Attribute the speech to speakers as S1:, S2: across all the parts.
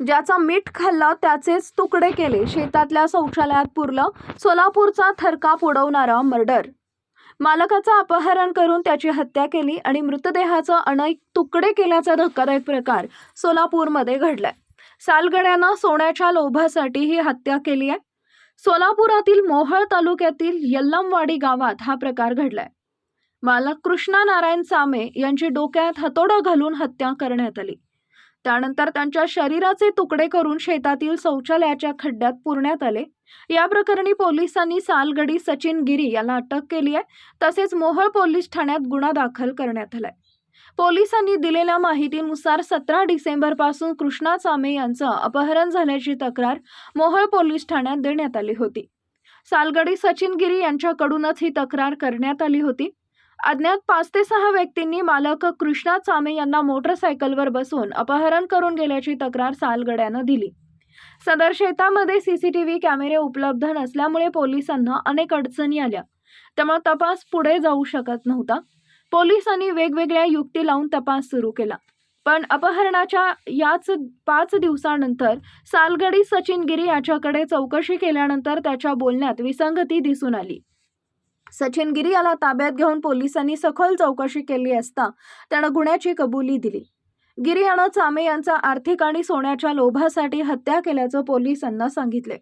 S1: ज्याचा मीठ खाल्लं त्याचेच तुकडे केले. शेतातल्या शौचालयात पुरलं सोलापूरचा थरकाप उडवणारा मर्डर. मालकाचं अपहरण करून त्याची हत्या केली आणि मृतदेहाचं अनेक तुकडे केल्याचा धक्कादायक प्रकार सोलापूरमध्ये घडलाय. सालगड्यानं सोन्याच्या लोभासाठी ही हत्या केली आहे. सोलापुरातील मोहळ तालुक्यातील यल्लमवाडी गावात हा प्रकार घडलाय. मालक कृष्णा नारायण सामे यांची डोक्यात हतोडा घालून हत्या करण्यात आली. त्यानंतर त्यांच्या शरीराचे तुकडे करून शेतातील शौचालयाच्या खड्ड्यात पुरण्यात आले. या प्रकरणी पोलिसांनी सालगडी सचिन गिरी याला अटक केली आहे. तसेच मोहळ पोलीस ठाण्यात गुन्हा दाखल करण्यात आलाय. पोलिसांनी दिलेल्या माहितीनुसार सतरा डिसेंबरपासून कृष्णा चामे यांचं अपहरण झाल्याची तक्रार मोहळ पोलीस ठाण्यात देण्यात आली होती. सालगडी सचिन गिरी यांच्याकडूनच ही तक्रार करण्यात आली होती. अज्ञात पाच ते सहा व्यक्तींनी मालक कृष्णा चामे यांना मोटरसायकलवर बसून अपहरण करून गेल्याची तक्रार सालगड्यानं दिली. सदर शेतामध्ये सीसीटीव्ही कॅमेरे उपलब्ध नसल्यामुळे पोलिसांना अनेक अडचणी आल्या. त्यामुळे तपास पुढे जाऊ शकत नव्हता. पोलिसांनी वेगवेगळ्या युक्ती लावून तपास सुरू केला. पण अपहरणाच्या याच पाच दिवसानंतर सालगडी सचिन गिरी याच्याकडे चौकशी केल्यानंतर त्याच्या बोलण्यात विसंगती दिसून आली. सचिन गिरी याला ताब्यात घेऊन पोलिसांनी सखोल चौकशी केली असता त्यानं गुन्ह्याची कबुली दिली. गिरी यानं चामे यांचा आर्थिक आणि सोन्याच्या लोभासाठी हत्या केल्याचं पोलिसांना सांगितले.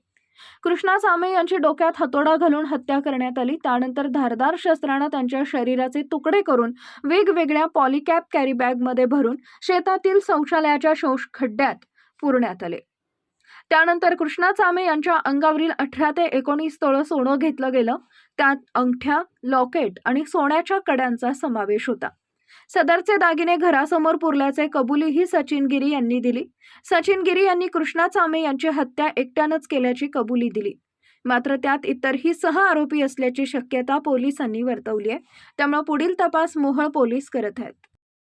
S1: कृष्णा चामे यांची डोक्यात हतोडा घालून हत्या करण्यात आली. त्यानंतर धारदार शस्त्रानं त्यांच्या शरीराचे तुकडे करून वेगवेगळ्या पॉलिकॅप कॅरी बॅगमध्ये भरून शेतातील शौचालयाच्या शोष खड्ड्यात पुरण्यात आले. त्यानंतर कृष्णा चामे यांच्या अंगावरील अठरा ते एकोणीस तोळं सोनं घेतलं गेलं. त्यात अंगठ्या लॉकेट आणि सोन्याच्या कड्यांचा समावेश होता. सदरचे दागिने घरासमोर पुरल्याचे कबुलीही सचिन गिरी यांनी दिली. सचिन गिरी यांनी कृष्णा चामे यांची हत्या एकट्यानंच केल्याची कबुली दिली. मात्र त्यात इतरही सह आरोपी असल्याची शक्यता पोलिसांनी वर्तवली आहे. त्यामुळे पुढील तपास मोहळ पोलीस करत आहेत.